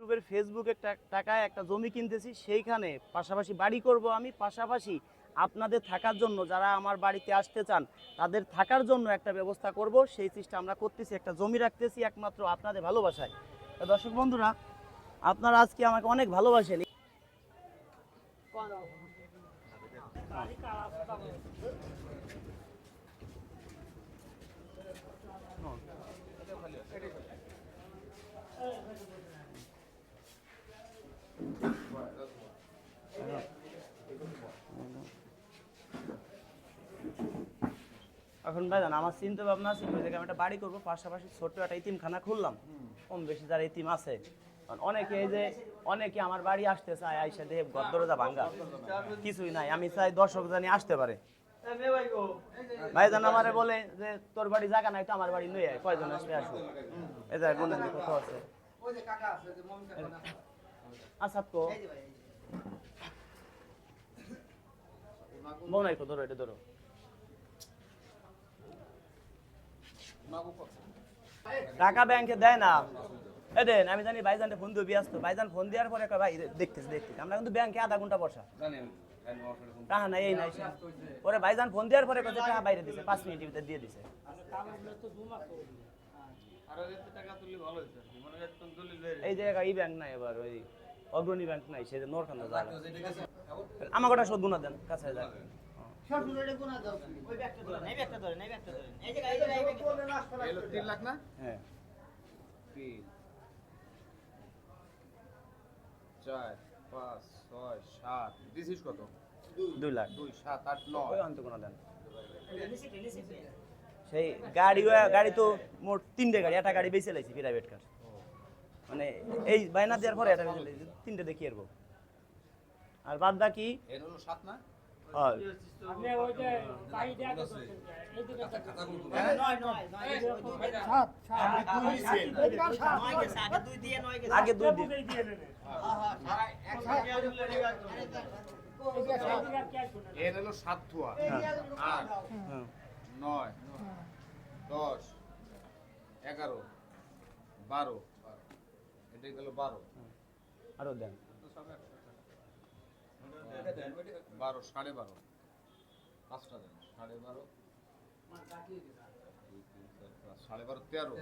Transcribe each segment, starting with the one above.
ইউটিউবের ফেসবুকে টাকায় একটা জমি কিনতেছি, সেইখানে পাশাপাশি বাড়ি করব আমি, পাশাপাশি আপনাদের থাকার জন্য, যারা আমার বাড়িতে আসতে চান, তাদের থাকার জন্য একটা ব্যবস্থা করব। সেই চেষ্টা আমরা করতেছি, একটা জমি রাখতেছি একমাত্র আপনাদের ভালোবাসায়। দর্শক বন্ধুরা, আপনারা আজকে আমাকে অনেক ভালোবাসেন। এখন ভাইজান, আমার চিন্তা ভাবনা আছে ওই জায়গায় আমি একটা বাড়ি করব, পাশাপাশি ছোট্ট একটা ইতিমখানা খুললাম। কম বেশি যারা ইতিম আছে। অনেকে এই যে, অনেকে আমার বাড়ি আসতে চায় আইসা দরজা ভাঙ্গা। কিছুই নাই, আমি চাই দর্শক জানি আসতে পারে। আমারে বলে যে, তোর বাড়ি জায়গা নাই তো, আমার বাড়ি নই আয়, কয়জন আসবে আসো? এই কত আছে। বউ নাই তো ধরো, এটা ধরো। টাকা ব্যাংকে দেয় না। এ দেন, আমি জানি ভাইজানকে ফোন দিয়ে ব্যস্ত। ভাইজান ফোন দেওয়ার পরে ভাই দেখতেছি দেখতেছি। আমরা কিন্তু ব্যাংকে আধা ঘণ্টা বসা। টাকা নাই, এই নাই। পরে ভাইজান ফোন দেওয়ার পরে কত টাকা বাইরে দিছে, পাঁচ মিনিটের ভিতরে দিয়ে দিছে। এই যে এই ব্যাংক নাই এবার, ওই অগ্রণী ব্যাংক নাই যে নোরখান্দা জায়গা আমার কটা শোধ গুণা দেন, কাছে যায় তিন লাখ না? হ্যাঁ। তিন। চার পাঁচ ছয় সাত। দিছিস কত? দুই। লাখ। দুই সাত আট নয়। অন্ত কোনো দেন। সেই গাড়ি গাড়ি তো মোট তিনটে গাড়ি একটা গাড়ি বেঁচে লাইছি প্রাইভেট কার মানে এই বাইনা দেওয়ার পরে লাইছি তিনটে দেখি এরকম আর বাদ বাকি এর হলো সাত না? এর হলো সাত আট। নয় দশ এগারো বারো এটাই গেল বারো আরও দেন বারো সাড়ে বারো। পাঁচটা দেন সাড়ে বারো। সাড়ে বারো তেরো।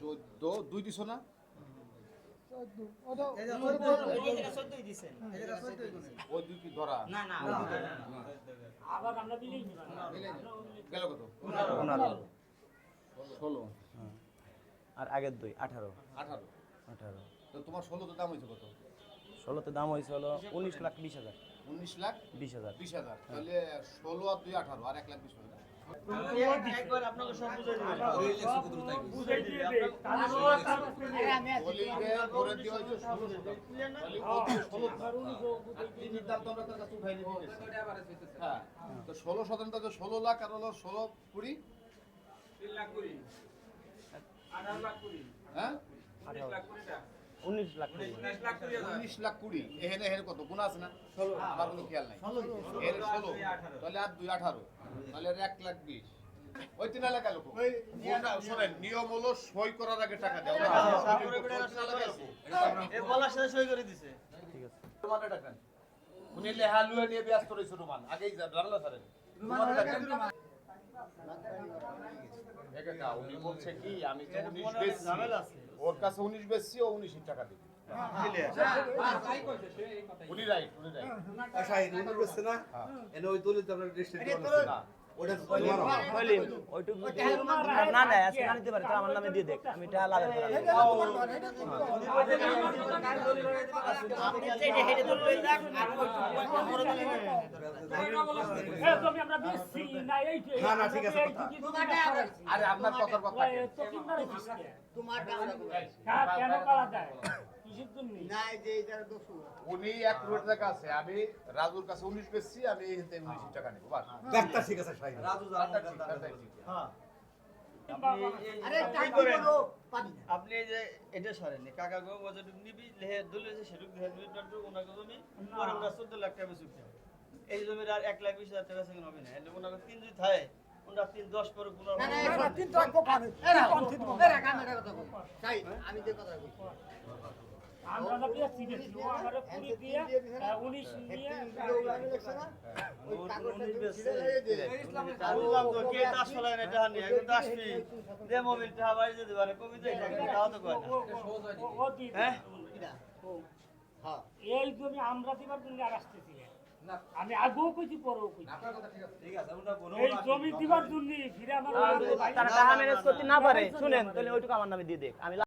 চোদ্দ দুই দিছো না? ধরা? গেল কত? পনেরো। ষোলো। হ্যাঁ। আর আগের দুই আঠারো। আঠারো। আঠারো। তো তোমার ষোলোতে দাম হয়েছে কত? ষোলোতে দাম হয়েছে হলো উনিশ লাখ বিশ হাজার। উনিশ লাখ বিশ হাজার। বিশ হাজার। তাহলে ষোলো আর দুই আঠারো আর এক লাখ বিশ হাজার। ষোলো। হ্যাঁ তো ষোলো শতাংশ ষোলো লাখ আর হলো ষোলো কুড়ি। হ্যাঁ উনিশ লাখ উনিশ লাখ কুড়ি। এখানে এখানে কত? গুণ আছে না? আমার কোনো খেয়াল নাই। এর ষোলো। তাহলে আর দুই আঠারো। তাহলে এক লাখ বিশ। ওই তিন এলাকা লোক। শোনেন নিয়ম হলো সই করার আগে টাকা দেওয়া ঠিক আছে। রুমানে টাকা উনি লেহা লুয়ে নিয়ে ব্যস্ত রয়েছে রুমান। আগেই জানলা স্যারের রুমানে? না, উনি বলছে কি আমি তো উনিশ বেচছি ওর কাছে উনিশ বেচছি ও উনিশ টাকা দিবে উনি রাইট উনি রাইট আচ্ছা এই রুমের না এনে ওই দলিত আপনার ডিস্ট্রিক্ট না ওটা তোমার হবে। হইলি, ওইটুকু না না আজকে না নিতে পারে তো আমার নামে দিয়ে দেখ আমি এটা লাভের করা না না ঠিক আছে কথা আরে আপনার কথার কথা কেন করা যায় কিসের জন্য উনি এক কোটি টাকা আছে আমি রাজুর কাছে উনিশ বেচছি আমি এই হিসেবে উনিশ টাকা নেব বাস ডাক্তার ঠিক আছে সাহেব আপনি যে এটা সরেন কাকা গো ও নিবি লেহে দলে যে সেটুক দেহে দুই টাটু ওনাকে জমি পরে ওরা 14 লাখ টাকা বেশি এই জমির আর এক লাখ বিশ হাজার টাকা সেখানে হবে না এলে মনে তিন যদি থাকে ওনারা তিন দশ পরে এই জমি আমরা দিবার জন্য আর আসতেছিলেন আমি আগেও কইছি পরেও কইছি। ঠিক আছে। ওটা কোনো এই জমি দিবার জন্য ফিরে আমার তারা টাকা ম্যানেজ করতে না পারে শুনেন তাহলে ওইটুকু আমার নামে দিয়ে দেখ। আমি